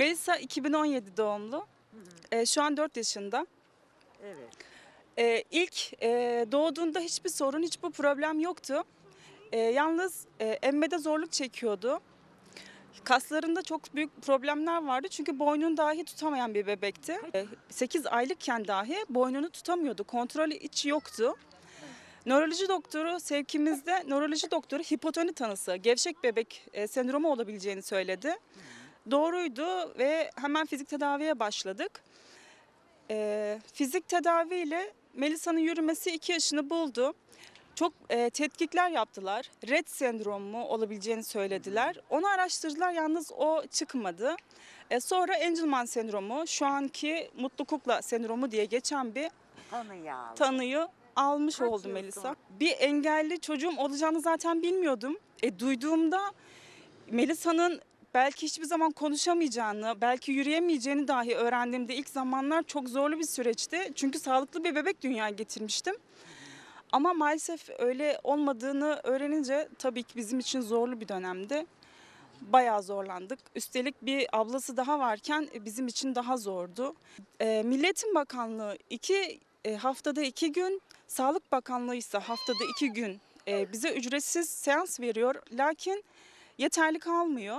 Melisa 2017 doğumlu. Ee, şu an 4 yaşında. Evet. Ee, ilk e, doğduğunda hiçbir sorun, hiçbir problem yoktu. Ee, yalnız e, emmede zorluk çekiyordu. Kaslarında çok büyük problemler vardı çünkü boynunu dahi tutamayan bir bebekti. 8 aylıkken dahi boynunu tutamıyordu. Kontrolü hiç yoktu. Nöroloji doktoru sevkimizde nöroloji doktoru hipotoni tanısı, gevşek bebek e, sendromu olabileceğini söyledi. Doğruydu ve hemen fizik tedaviye başladık. E, fizik tedaviyle Melisa'nın yürümesi 2 yaşını buldu. Çok e, tetkikler yaptılar. Rett sendromu olabileceğini söylediler. Onu araştırdılar yalnız o çıkmadı. E, sonra Angelman sendromu, şu anki mutlu kukla sendromu diye geçen bir Tanı yağlı. tanıyı almış Kaç oldu Melisa. Bir engelli çocuğum olacağını zaten bilmiyordum. E, duyduğumda Melisa'nın belki hiçbir zaman konuşamayacağını, belki yürüyemeyeceğini dahi öğrendiğimde ilk zamanlar çok zorlu bir süreçti. Çünkü sağlıklı bir bebek dünyaya getirmiştim. Ama maalesef öyle olmadığını öğrenince tabii ki bizim için zorlu bir dönemdi. Bayağı zorlandık. Üstelik bir ablası daha varken e, bizim için daha zordu. E, Milletin Bakanlığı iki e, haftada iki gün, Sağlık Bakanlığı ise haftada iki gün e, bize ücretsiz seans veriyor. Lakin yeterli kalmıyor.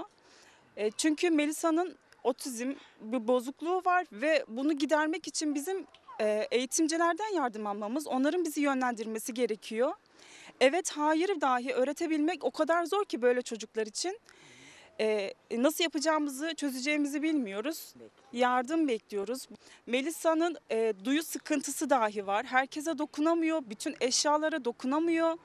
E, çünkü Melisa'nın otizm bir bozukluğu var ve bunu gidermek için bizim e, eğitimcilerden yardım almamız, onların bizi yönlendirmesi gerekiyor. Evet, hayır dahi öğretebilmek o kadar zor ki böyle çocuklar için. E, nasıl yapacağımızı, çözeceğimizi bilmiyoruz. Yardım bekliyoruz. Melisa'nın e, duyu sıkıntısı dahi var. Herkese dokunamıyor, bütün eşyalara dokunamıyor.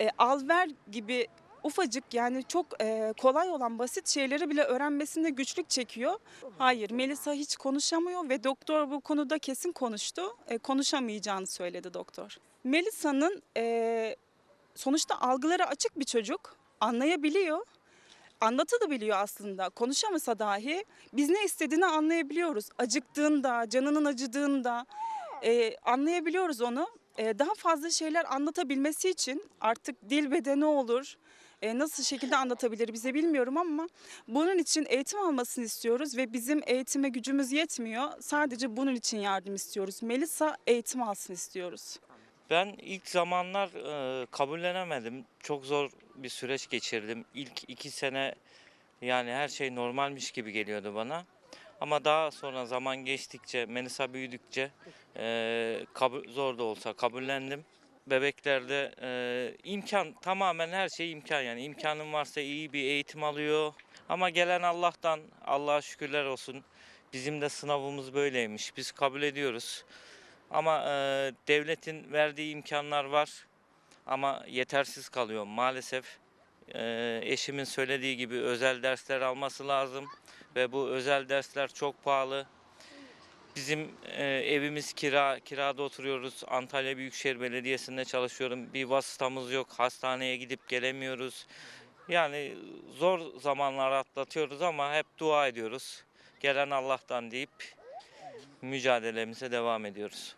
E, alver gibi ufacık yani çok e, kolay olan basit şeyleri bile öğrenmesinde güçlük çekiyor. Hayır, Melisa hiç konuşamıyor ve doktor bu konuda kesin konuştu. E, konuşamayacağını söyledi doktor. Melisa'nın e, sonuçta algıları açık bir çocuk. Anlayabiliyor. Anlatabiliyor aslında. Konuşamasa dahi biz ne istediğini anlayabiliyoruz. Acıktığında, canının acıdığında e, anlayabiliyoruz onu. E, daha fazla şeyler anlatabilmesi için artık dil bedeni olur. E, nasıl şekilde anlatabilir bize bilmiyorum ama bunun için eğitim almasını istiyoruz ve bizim eğitime gücümüz yetmiyor. Sadece bunun için yardım istiyoruz. Melisa eğitim alsın istiyoruz. Ben ilk zamanlar e, kabullenemedim. Çok zor bir süreç geçirdim. İlk iki sene yani her şey normalmiş gibi geliyordu bana. Ama daha sonra zaman geçtikçe, Melisa büyüdükçe e, kabul, zor da olsa kabullendim. Bebeklerde e, imkan tamamen her şey imkan yani imkanın varsa iyi bir eğitim alıyor. Ama gelen Allah'tan Allah'a şükürler olsun. Bizim de sınavımız böyleymiş. Biz kabul ediyoruz. Ama e, devletin verdiği imkanlar var ama yetersiz kalıyor maalesef. E, eşimin söylediği gibi özel dersler alması lazım ve bu özel dersler çok pahalı. Bizim e, evimiz kira, kirada oturuyoruz. Antalya Büyükşehir Belediyesi'nde çalışıyorum. Bir vasıtamız yok. Hastaneye gidip gelemiyoruz. Yani zor zamanlar atlatıyoruz ama hep dua ediyoruz. Gelen Allah'tan deyip mücadelemize devam ediyoruz.